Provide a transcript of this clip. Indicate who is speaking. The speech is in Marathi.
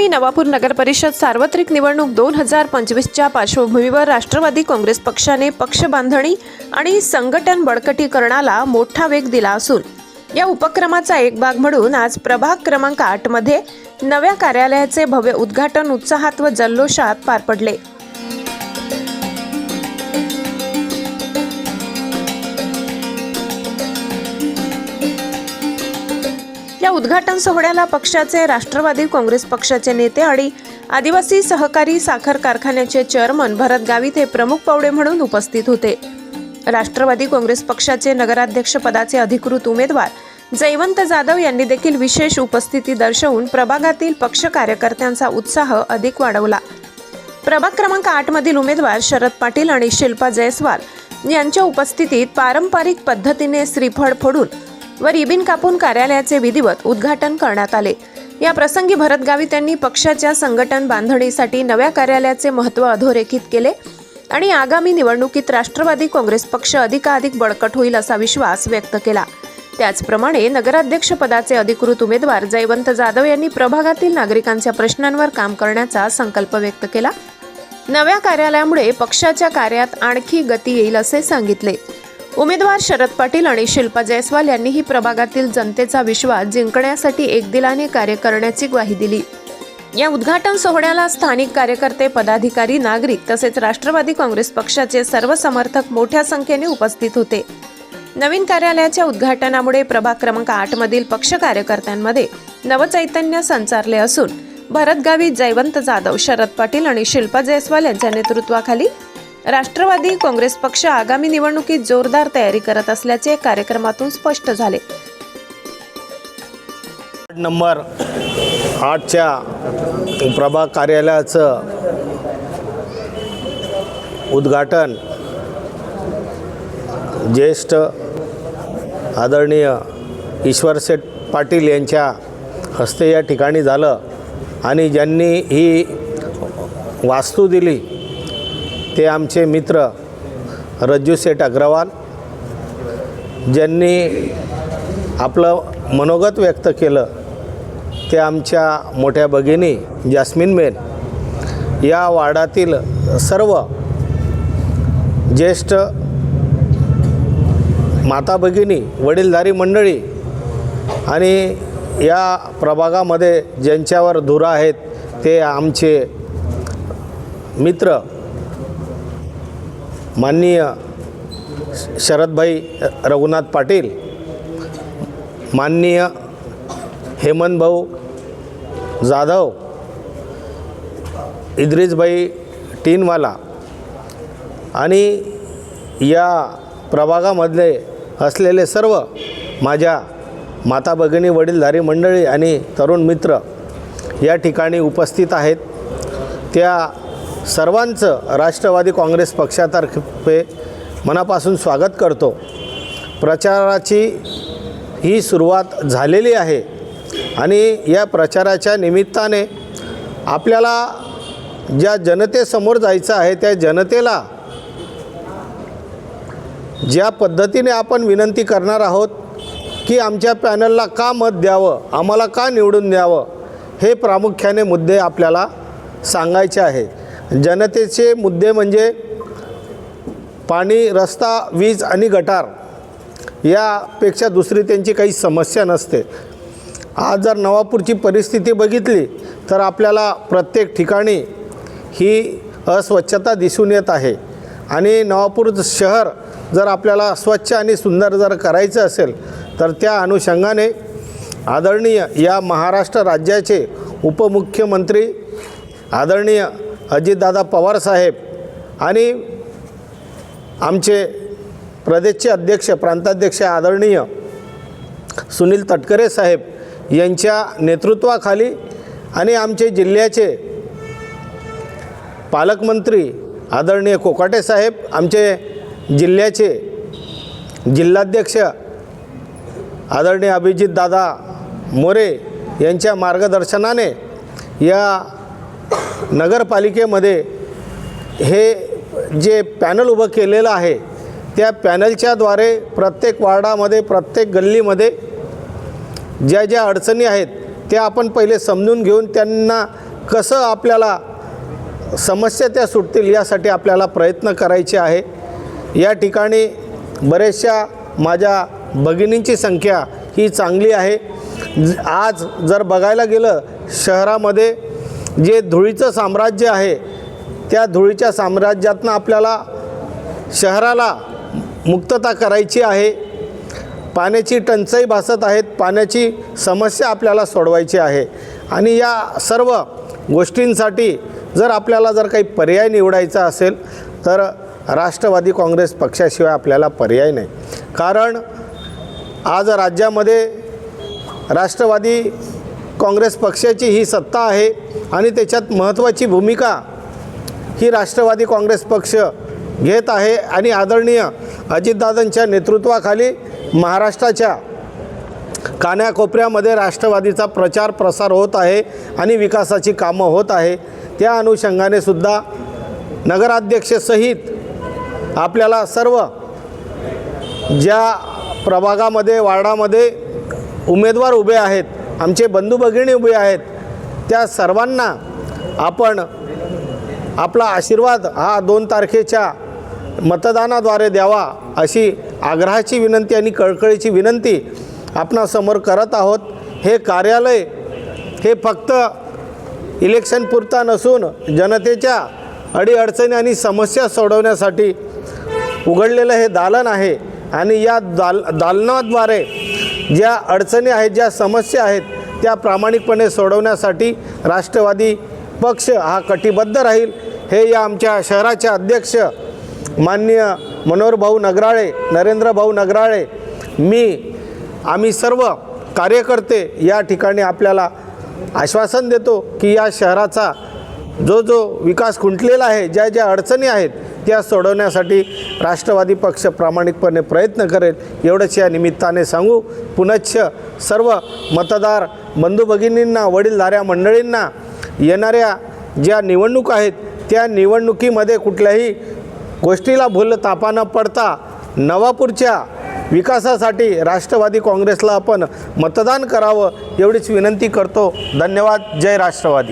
Speaker 1: आगामी नवापूर नगर परिषद सार्वत्रिक निवडणूक दोन हजार पंचवीसच्या पार्श्वभूमीवर राष्ट्रवादी काँग्रेस पक्षाने पक्ष बांधणी आणि संघटन बळकटीकरणाला मोठा वेग दिला असून या उपक्रमाचा एक भाग म्हणून आज प्रभाग क्रमांक आठमध्ये नव्या कार्यालयाचे भव्य उद्घाटन उत्साहात व जल्लोषात पार पडले. उद्घाटन सोहळ्याला पक्षाचे राष्ट्रवादी काँग्रेस पक्षाचे नेते आणि आदिवासी सहकारी साखर कारखान्याचे चेअरमन भरत गावित हे प्रमुख पावडे म्हणून उपस्थित होते. राष्ट्रवादी काँग्रेस पक्षाचे नगराध्यक्ष पदाचे अधिकृत उमेदवार जयवंत जाधव यांनी देखील विशेष उपस्थिती दर्शवून प्रभागातील पक्ष कार्यकर्त्यांचा उत्साह अधिक वाढवला. प्रभाग क्रमांक आठ मधील उमेदवार शरद पाटील आणि शिल्पा जयस्वाल यांच्या उपस्थितीत पारंपरिक पद्धतीने श्रीफळ फोडून व रिबिन कापून कार्यालयाचे विधिवत उद्घाटन करण्यात आले. या प्रसंगी भरतगावी त्यांनी पक्षाच्या संघटन बांधणीसाठी नव्या कार्यालयाचे महत्त्व अधोरेखित केले आणि आगामी निवडणुकीत राष्ट्रवादी काँग्रेस पक्ष अधिकाधिक बळकट होईल असा विश्वास व्यक्त केला. त्याचप्रमाणे नगराध्यक्ष पदाचे अधिकृत उमेदवार जयवंत जाधव यांनी प्रभागातील नागरिकांच्या प्रश्नांवर काम करण्याचा संकल्प व्यक्त केला. नव्या कार्यालयामुळे पक्षाच्या कार्यात आणखी गती येईल असे सांगितले. उमेदवार शरद पाटील आणि शिल्पा जयस्वाल यांनीही प्रभागातील जनतेचा विश्वास जिंकण्यासाठी एकदिलाने कार्य करण्याची ग्वाही दिली. या उद्घाटन सोहळ्याला स्थानिक कार्यकर्ते पदाधिकारी नागरिक तसेच राष्ट्रवादी काँग्रेस पक्षाचे सर्व समर्थक मोठ्या संख्येने उपस्थित होते. नवीन कार्यालयाच्या उद्घाटनामुळे प्रभाग क्रमांक आठ मधील पक्ष कार्यकर्त्यांमध्ये नवचैतन्य संचारले असून भरतगावी जयवंत जाधव शरद पाटील आणि शिल्पा जयस्वाल यांच्या नेतृत्वाखाली राष्ट्रवादी काँग्रेस पक्ष आगामी निवडणुकीत जोरदार तयारी करत असल्याचे कार्यक्रमातून स्पष्ट झाले.
Speaker 2: नंबर आठच्या प्रभाग कार्यालयाचं उद्घाटन ज्येष्ठ आदरणीय ईश्वरसेठ पाटील यांच्या हस्ते या ठिकाणी झालं आणि ज्यांनी ही वास्तू दिली ते आमचे मित्र रज्जू सेठ अग्रवाल ज्यांनी आपलं मनोगत व्यक्त केलं ते आमच्या मोठ्या भगिनी जास्मिन मेन या वार्डातील सर्व ज्येष्ठ माता भगिनी वडीलधारी मंडळी आणि या प्रभागामध्ये ज्यांच्यावर धुरा आहेत ते आमचे मित्र माननीय शरदभाई रघुनाथ पाटील माननीय हेमंतभाऊ जाधव इद्रिसभाई टीनवाला आणि या प्रभागामधले असलेले सर्व माझ्या माता भगिनी वडीलधारी मंडळी आणि तरुण मित्र या ठिकाणी उपस्थित आहेत. त्या सर्वांचं राष्ट्रवादी काँग्रेस पक्षातर्फे मनापासून स्वागत करतो. प्रचाराची ही सुरुवात झालेली आहे आणि या प्रचाराच्या निमित्ताने आपल्याला ज्या जनतेसमोर जायचं आहे त्या जनतेला ज्या पद्धतीने आपण विनंती करणार आहोत की आमच्या पॅनलला का मत द्यावं आम्हाला का निवडून द्यावं हे प्रामुख्याने मुद्दे आपल्याला सांगायचे आहे जनतेचे मुद्दे म्हणजे पाणी रस्ता वीज आणि गटार यापेक्षा दुसरी त्यांची काही समस्या नसते. आज जर नवापूरची परिस्थिती बघितली तर आपल्याला प्रत्येक ठिकाणी ही अस्वच्छता दिसून येत आहे. आणि नवापूर शहर जर आपल्याला स्वच्छ आणि सुंदर जर करायचं असेल तर त्या अनुषंगाने आदरणीय या महाराष्ट्र राज्याचे उपमुख्यमंत्री आदरणीय अजितदादा पवारसाहेब आणि आमचे प्रदेशचे अध्यक्ष प्रांताध्यक्ष आदरणीय सुनील तटकरे साहेब यांच्या नेतृत्वाखाली आणि आमचे जिल्ह्याचे पालकमंत्री आदरणीय कोकाटे साहेब आमचे जिल्ह्याचे जिल्हाध्यक्ष आदरणीय अभिजित दादा मोरे यांच्या मार्गदर्शनाने या नगरपालिकेमध्ये हे जे पॅनल उभं केलेलं आहे त्या पॅनलच्याद्वारे प्रत्येक वार्डामध्ये प्रत्येक गल्लीमध्ये ज्या ज्या अडचणी आहेत त्या आपण पहिले समजून घेऊन त्यांना कसं आपल्याला समस्या त्या सुटतील यासाठी आपल्याला प्रयत्न करायचे आहे. या ठिकाणी बऱ्याचशा माझ्या भगिनींची संख्या ही चांगली आहे. ज- आज जर बघायला गेलं शहरामध्ये जे धुळीचं साम्राज्य आहे त्या धुळीच्या साम्राज्यातनं आपल्याला शहराला मुक्तता करायची आहे. पाण्याची टंचाई भासत आहेत पाण्याची समस्या आपल्याला सोडवायची आहे. आणि या सर्व गोष्टींसाठी जर आपल्याला जर काही पर्याय निवडायचा असेल तर राष्ट्रवादी काँग्रेस पक्षाशिवाय आपल्याला पर्याय नाही. कारण आज राज्यामध्ये राष्ट्रवादी काँग्रेस पक्षाची ही सत्ता आहे आणि त्याच्यात महत्त्वाची भूमिका ही राष्ट्रवादी काँग्रेस पक्ष घेत आहे आणि आदरणीय अजितदादांच्या नेतृत्वाखाली महाराष्ट्राच्या कान्याकोपऱ्यामध्ये राष्ट्रवादीचा प्रचार प्रसार होत आहे आणि विकासाची कामं होत आहे. त्या अनुषंगाने सुद्धा नगराध्यक्षसहित आपल्याला सर्व ज्या प्रभागामध्ये वार्डामध्ये उमेदवार उभे आहेत आमचे बंधू भगिनी उभे आहेत. त्या सर्वांना आपण आपला आशीर्वाद हा दोन तारखेच्या मतदानाद्वारे द्यावा अशी आग्रहाची विनंती आणि कळकळीची विनंती आपणासमोर करत आहोत. हे कार्यालय हे फक्त इलेक्शनपुरता नसून जनतेच्या अडीअडचणी आणि समस्या सोडवण्यासाठी उघडलेलं हे दालन आहे. आणि या दाल दालनाद्वारे ज्या अडचणी आहेत ज्या समस्या आहेत त्या प्रामाणिकपणे सोडवण्यासाठी राष्ट्रवादी पक्ष हा कटिबद्ध राहील. हे या आमच्या शहराचे अध्यक्ष माननीय मनोहरभाऊ नगराळे नरेंद्रभाऊ नगराळे मी आम्ही सर्व कार्यकर्ते या ठिकाणी आपल्याला आश्वासन देतो की या शहराचा जो जो विकास खुंटलेला आहे ज्या ज्या अडचणी आहेत त्या सोडवण्यासाठी राष्ट्रवादी पक्ष प्रामाणिकपणे प्रयत्न करेल. एवढंच या निमित्ताने सांगू पुनश्च सर्व मतदार बंधू भगिनींना वडीलधाऱ्या मंडळींना येणाऱ्या ज्या निवडणूक आहेत त्या निवडणुकीमध्ये कुठल्याही गोष्टीला भूल तापा न पडता नवापूरच्या विकासासाठी राष्ट्रवादी काँग्रेसला आपण मतदान करावं एवढीच विनंती करतो. धन्यवाद. जय राष्ट्रवादी.